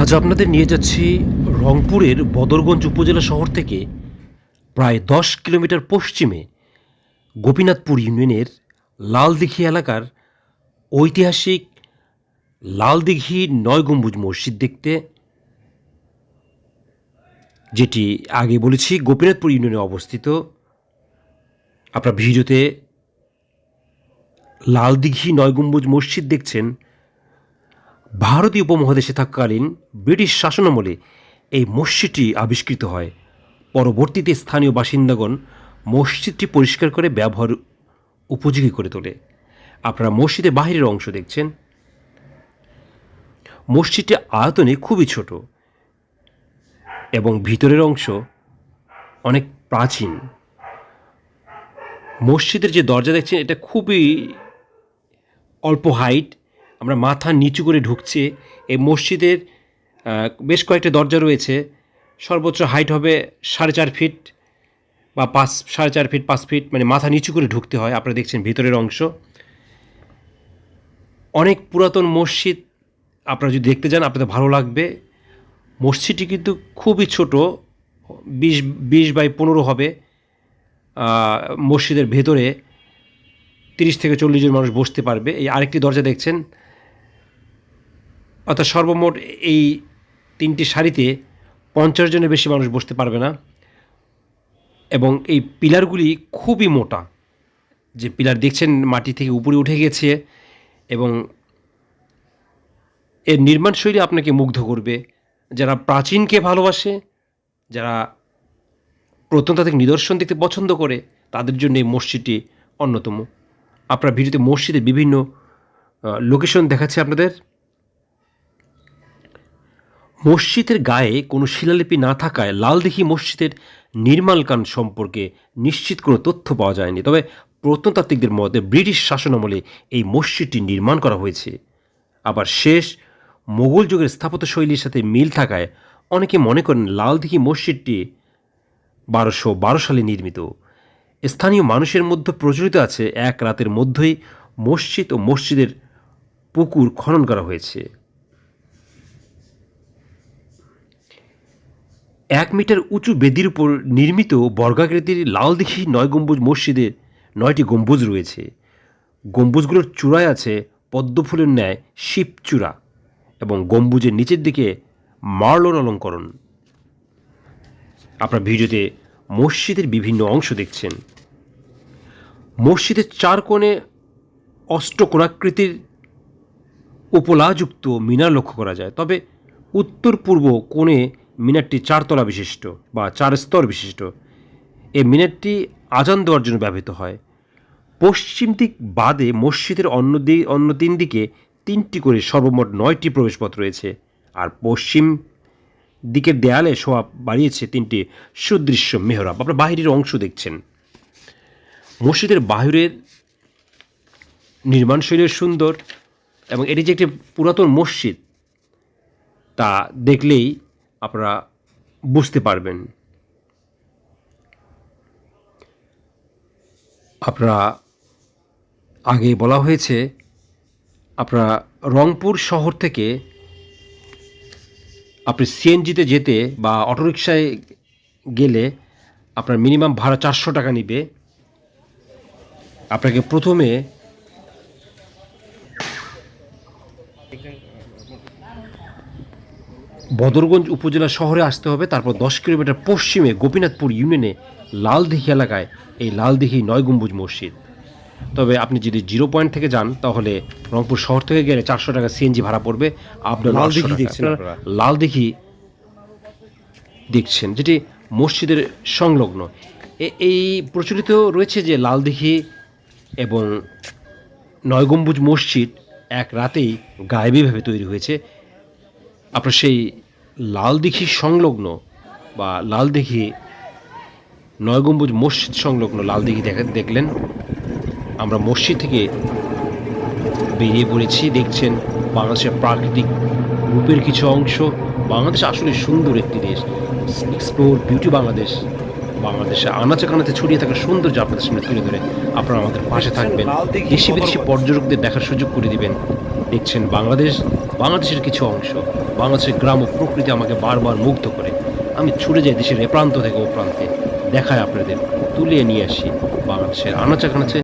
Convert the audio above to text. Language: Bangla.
আজ আপনাদের নিয়ে যাচ্ছি রংপুরের বদরগঞ্জ উপজেলা শহর থেকে প্রায় দশ কিলোমিটার পশ্চিমে গোপীনাথপুর ইউনিয়নের লালদিঘি এলাকার ঐতিহাসিক লালদিঘি নয় গম্বুজ মসজিদ দেখতে, যেটি আগে বলেছি গোপীনাথপুর ইউনিয়নে অবস্থিত। আপনার ভিডিওতে লালদিঘি নয় গম্বুজ মসজিদ দেখছেন ভারতীয় উপমহাদেশে থাকাকালীন ব্রিটিশ শাসনামলে এই মসজিদটি আবিষ্কৃত হয়। পরবর্তীতে স্থানীয় বাসিন্দাগণ মসজিদটি পরিষ্কার করে ব্যবহার উপযোগী করে তোলে। আপনারা মসজিদের বাহিরের অংশ দেখছেন। মসজিদটি আয়তনে খুবই ছোট এবং ভিতরের অংশ অনেক প্রাচীন। মসজিদের যে দরজা দেখছেন, এটা খুবই অল্প হাইট আমরা মাথা নিচু করে ঢুকছি। এই মসজিদের বেশ কয়েকটা দরজা রয়েছে। সর্বোচ্চ হাইট হবে সাড়ে চার ফিট বা পাঁচ, সাড়ে চার ফিট, পাঁচ ফিট মানে মাথা নিচু করে ঢুকতে হয়। আপনারা দেখছেন ভিতরের অংশ। অনেক পুরাতন মসজিদ, আপনারা যদি দেখতে যান, আপনাদের ভালো লাগবে। মসজিদটি কিন্তু খুবই ছোট, বিশ বিশ বাই পনেরো হবে মসজিদের ভেতরে। তিরিশ থেকে চল্লিশ জন মানুষ বসতে পারবে। এই আরেকটি দরজা দেখছেন অর্থাৎ সর্বমোট এই তিনটি সারিতে পঞ্চাশ জনের বেশি মানুষ বসতে পারবে না। এবং এই পিলারগুলি খুবই মোটা। যে পিলার দেখছেন মাটি থেকে উপরে উঠে গেছে এবং এর নির্মাণশৈলী আপনাকে মুগ্ধ করবে। যারা প্রাচীনকে ভালোবাসে, যারা প্রত্নতাত্ত্বিক নিদর্শন দেখতে পছন্দ করে, তাদের জন্য এই মসজিদটি অন্যতম। আপনার ভিডিওতে মসজিদের বিভিন্ন লোকেশন দেখাচ্ছে আপনাদের। মসজিদের গায়ে কোনো শিলালিপি না থাকায় লালদিঘি মসজিদের নির্মাণকান সম্পর্কে নিশ্চিত কোনো তথ্য পাওয়া যায়নি। তবে প্রত্নতাত্ত্বিকদের মতে ব্রিটিশ শাসনামলে এই মসজিদটি নির্মাণ করা হয়েছে। আবার শেষ মোগল যুগের স্থাপত্যশৈলীর সাথে মিল থাকায় অনেকে মনে করেন লালদিঘি মসজিদটি বারোশো বারো সালে নির্মিত। স্থানীয় মানুষের মধ্যে প্রচলিত আছে, এক রাতের মধ্যেই মসজিদ ও মসজিদের পুকুর খনন করা হয়েছে। এক মিটার উঁচু বেদির উপর নির্মিত বর্গাকৃতির লালদিঘি নয় গম্বুজ মসজিদের নয়টি গম্বুজ রয়েছে। গম্বুজগুলোর চূড়ায় আছে পদ্মফুলের ন্যায় শিবচূড়া এবং গম্বুজের নিচের দিকে মার্লোর অলঙ্করণ। আপনার ভিডিওতে মসজিদের বিভিন্ন অংশ দেখছেন। মসজিদের চার কোণে অষ্টকোণাকৃতির উপলাযুক্ত মিনার লক্ষ্য করা যায়। তবে উত্তর পূর্ব কোণে মিনারটি চারতলা বিশিষ্ট বা চার স্তর বিশিষ্ট। এই মিনারটি আজান দেওয়ার জন্য ব্যবহৃত হয়। পশ্চিম দিক বাদে মসজিদের অন্য দিক অন্য তিন দিকে তিনটি করে সর্বমোট নয়টি প্রবেশপথ রয়েছে। আর পশ্চিম দিকের দেয়ালে শোয়া বাড়িয়েছে তিনটি সুদৃশ্য মেহরাব। আপনার বাহিরের অংশ দেখছেন। মসজিদের বাহিরের নির্মাণশৈলী সুন্দর এবং এটি যে একটি পুরাতন মসজিদ, তা দেখলেই আপনারা বুঝতে পারবেন। আপনারা আগে বলা হয়েছে, আপনারা রংপুর শহর থেকে আপনি সিএনজিতে যেতে বা অটোরিকশায় গেলে আপনার মিনিমাম ভাড়া চারশো টাকা নিবে। আপনাকে প্রথমে বদরগঞ্জ উপজেলা শহরে আসতে হবে তারপর দশ কিলোমিটার পশ্চিমে গোপীনাথপুর ইউনিয়নে লালদিঘি এলাকায় এই লালদিঘি নয় গম্বুজ মসজিদ। তবে আপনি যদি জিরো পয়েন্ট থেকে যান তাহলে রংপুর শহর থেকে গেলে চারশো টাকা সিএনজি ভাড়া পড়বে। আপনার লালদিঘি দেখছেন দেখছেন লালদিঘি দেখছেন যেটি মসজিদের সংলগ্ন। এই প্রচলিত রয়েছে যে লালদিঘি এবং নয় গম্বুজ মসজিদ এক রাতেই গায়েবীভাবে তৈরি হয়েছে। আপনার সেই লালদিঘি সংলগ্ন বা লালদিঘি নয় গম্বুজ মসজিদ সংলগ্ন লালদিঘি দেখা দেখলেন। আমরা মসজিদ থেকে বেরিয়ে পড়েছি দেখছেন বাংলাদেশের প্রাকৃতিক রূপের কিছু অংশ। বাংলাদেশ আসলে সুন্দর একটি দেশ। Explore beauty Bangladesh. বাংলাদেশে আনাচে কানাচে ছড়িয়ে থাকা সুন্দর সৌন্দর্য আপনাদের সামনে তুলে ধরে। আপনারা আমাদের পাশে থাকবেন। দেশি বিদেশি পর্যটকদের দেখার সুযোগ করে দিবেন। দেখছেন বাংলাদেশ। বাংলাদেশের কিছু অংশ, বাংলাদেশের গ্রাম ও প্রকৃতি আমাকে বারবার মুগ্ধ করে। আমি ছুটে যাই দেশের এ প্রান্ত থেকে ও প্রান্তে। দেখায় আপনাদের, তুলিয়ে নিয়ে আসি বাংলাদেশের আনাচে